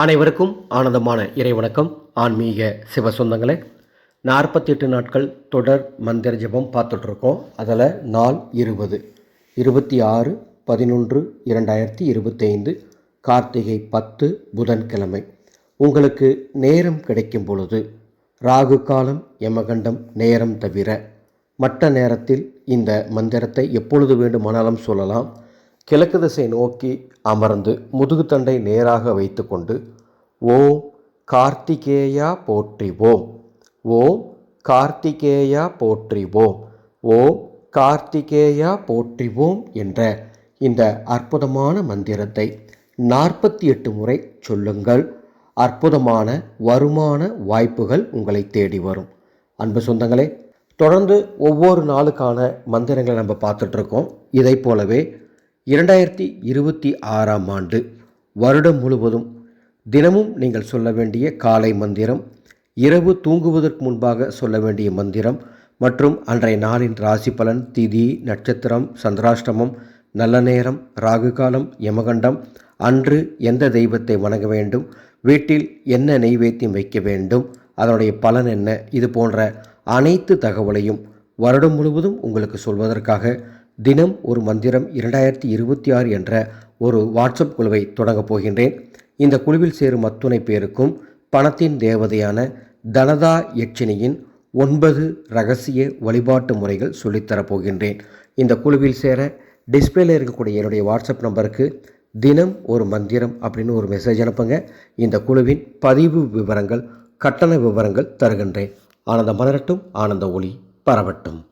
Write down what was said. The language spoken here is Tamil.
அனைவருக்கும் ஆனந்தமான இறைவணக்கம். ஆன்மீக சிவ சொந்தங்களே நாற்பத்தி எட்டு நாட்கள் தொடர் மந்திர ஜெபம் பார்த்துட்ருக்கோம். அதில் நாள் இருபது. இருபத்தி ஆறு பதினொன்று இரண்டாயிரத்தி இருபத்தைந்து கார்த்திகை பத்து புதன்கிழமை. உங்களுக்கு நேரம் கிடைக்கும் பொழுது ராகு காலம் யமகண்டம் நேரம் தவிர மற்ற நேரத்தில் இந்த மந்திரத்தை எப்பொழுது வேண்டுமானாலும் சொல்லலாம். கிழக்கு திசை நோக்கி அமர்ந்து முதுகுத்தண்டை நேராக வைத்துக்கொண்டு ஓம் கார்த்திகேயா போற்றிவோம் ஓம். கார்த்திகேயா போற்றிவோம் ஓம். கார்த்திகேயா போற்றிவோம் என்ற இந்த அற்புதமான மந்திரத்தை நாற்பத்தி எட்டு முறை சொல்லுங்கள். அற்புதமான வருமான வாய்ப்புகள் உங்களை தேடி வரும். அன்பு சொந்தங்களே தொடர்ந்து ஒவ்வொரு நாளுக்கான மந்திரங்களை நம்ம பார்த்துட்ருக்கோம் இதை போலவே இரண்டாயிரத்தி இருபத்தி ஆறாம் ஆண்டு வருடம் முழுவதும் தினமும் நீங்கள் சொல்ல வேண்டிய காலை மந்திரம் இரவு தூங்குவதற்கு முன்பாக சொல்ல வேண்டிய மந்திரம் மற்றும் அன்றைய நாளின் ராசி பலன் திதி நட்சத்திரம் சந்திராஷ்டமம் நல்ல நேரம் ராகு காலம் யமகண்டம் அன்று எந்த தெய்வத்தை வணங்க வேண்டும் வீட்டில் என்ன நெய்வேத்தியம் வைக்க வேண்டும் அதனுடைய பலன் என்ன இது போன்ற அனைத்து தகவலையும் வருடம் முழுவதும் உங்களுக்கு சொல்வதற்காக தினம் ஒரு மந்திரம் இரண்டாயிரத்தி இருபத்தி ஆறு என்ற ஒரு வாட்ஸ்அப் குழுவை தொடங்கப் போகின்றேன். இந்த குழுவில் சேரும் அத்துணை பேருக்கும் பணத்தின் தேவதையான தனதா யட்சினியின் ஒன்பது ரகசிய வழிபாட்டு முறைகள் சொல்லித்தரப்போகின்றேன் இந்த குழுவில் சேர டிஸ்பிளேல இருக்கக்கூடிய என்னுடைய வாட்ஸ்அப் நம்பருக்கு தினம் ஒரு மந்திரம் அப்படின்னு ஒரு மெசேஜ் அனுப்புங்க. இந்த குழுவின் பதிவு விவரங்கள் கட்டண விவரங்கள் தருகின்றேன். ஆனந்த மலரட்டும் ஆனந்த ஒளி பரவட்டும்.